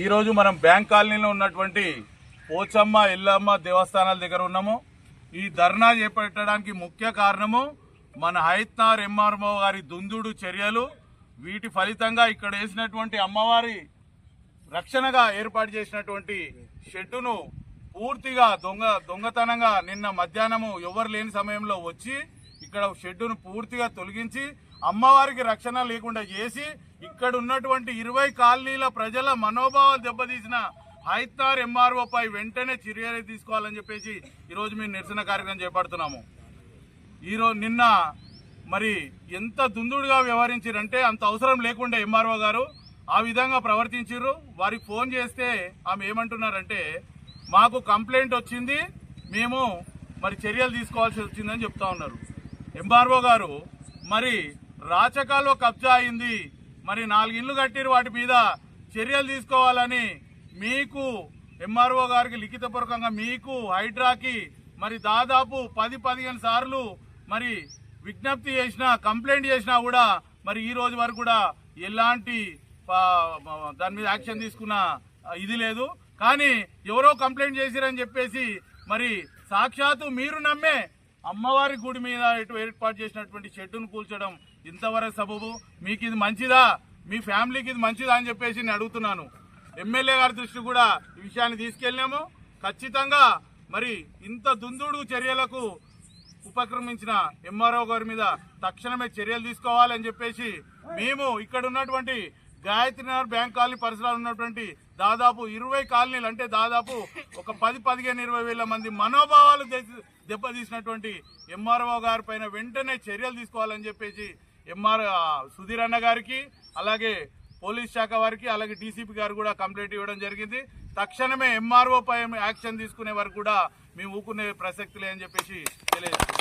ఈరోజు మనం బ్యాంక్ కాలనీలో ఉన్నటువంటి పోచమ్మ ఎల్లమ్మ దేవస్థానాల దగ్గర ఉన్నాము. ఈ ధర్నా చేపట్టడానికి ముఖ్య కారణము మన హైత్నార్ ఎంఆర్ఓ గారి దుందుడు చర్యలు. వీటి ఫలితంగా ఇక్కడ వేసినటువంటి అమ్మవారి రక్షణగా ఏర్పాటు చేసినటువంటి షెడ్డును పూర్తిగా దొంగ దొంగతనంగా నిన్న మధ్యాహ్నము ఎవరు లేని సమయంలో వచ్చి ఇక్కడ షెడ్డును పూర్తిగా తొలగించి అమ్మవారికి రక్షణ లేకుండా చేసి ఇక్కడ ఉన్నటువంటి ఇరవై కాలనీల ప్రజల మనోభావాలు దెబ్బతీసిన హైతార్ ఎంఆర్ఓ పై వెంటనే చర్యలు తీసుకోవాలని చెప్పేసి ఈరోజు మేము నిరసన కార్యక్రమం చేపడుతున్నాము. ఈరోజు నిన్న మరి ఎంత దుందుడుగా వ్యవహరించారంటే అంత అవసరం లేకుండా ఎంఆర్ఓ గారు ఆ విధంగా ప్రవర్తించారు వారికి ఫోన్ చేస్తే ఆమె ఏమంటున్నారంటే మాకు కంప్లైంట్ వచ్చింది మేము మరి చర్యలు తీసుకోవాల్సి వచ్చిందని చెప్తా ఉన్నారు. ఎంఆర్ఓ గారు మరి రాచకాల్లో కబ్జా అయింది మరి నాలుగిండ్లు కట్టిరు వాటి మీద చర్యలు తీసుకోవాలని మీకు ఎంఆర్ఓ గారికి లిఖితపూర్వకంగా మీకు హైడ్రాకి మరి దాదాపు పది పదిహేను సార్లు మరి విజ్ఞప్తి చేసినా కంప్లైంట్ చేసినా కూడా మరి ఈ రోజు వరకు కూడా ఎలాంటి దాని మీద యాక్షన్ తీసుకున్న ఇది లేదు. కానీ ఎవరో కంప్లైంట్ చేసిరని చెప్పేసి మరి సాక్షాత్తు మీరు నమ్మే అమ్మవారి గుడి మీద ఇటు ఏర్పాటు చేసినటువంటి షెడ్డును కూల్చడం ఇంతవరకు సబబు మీకు ఇది మంచిదా? మీ ఫ్యామిలీకి ఇది మంచిదా అని చెప్పేసి నేను అడుగుతున్నాను. ఎమ్మెల్యే గారి దృష్టి కూడా ఈ విషయాన్ని తీసుకెళ్ళాము ఖచ్చితంగా మరి ఇంత దుందుడు చర్యలకు ఉపక్రమించిన ఎంఆర్ఓ గారి మీద తక్షణమే చర్యలు తీసుకోవాలని చెప్పేసి మేము ఇక్కడ ఉన్నటువంటి గాయత్రి నగర్ బ్యాంక్ కాలనీ పరిసరాలు ఉన్నటువంటి దాదాపు ఇరవై కాలనీలు అంటే దాదాపు ఒక పది పదిహేను ఇరవై వేల మంది మనోభావాలు దెబ్బతీసినటువంటి ఎంఆర్ఓ గారి పైన వెంటనే చర్యలు తీసుకోవాలని చెప్పేసి ఎంఆర్ సుధీర్ అన్న గారికి అలాగే పోలీస్ శాఖ వారికి అలాగే డీసీపీ గారు కూడా కంప్లైంట్ ఇవ్వడం జరిగింది. తక్షణమే ఎంఆర్ఓపై యాక్షన్ తీసుకునే వరకు కూడా మేము ఊకునే ప్రసక్తి లేదని చెప్పేసి తెలియజేస్తాం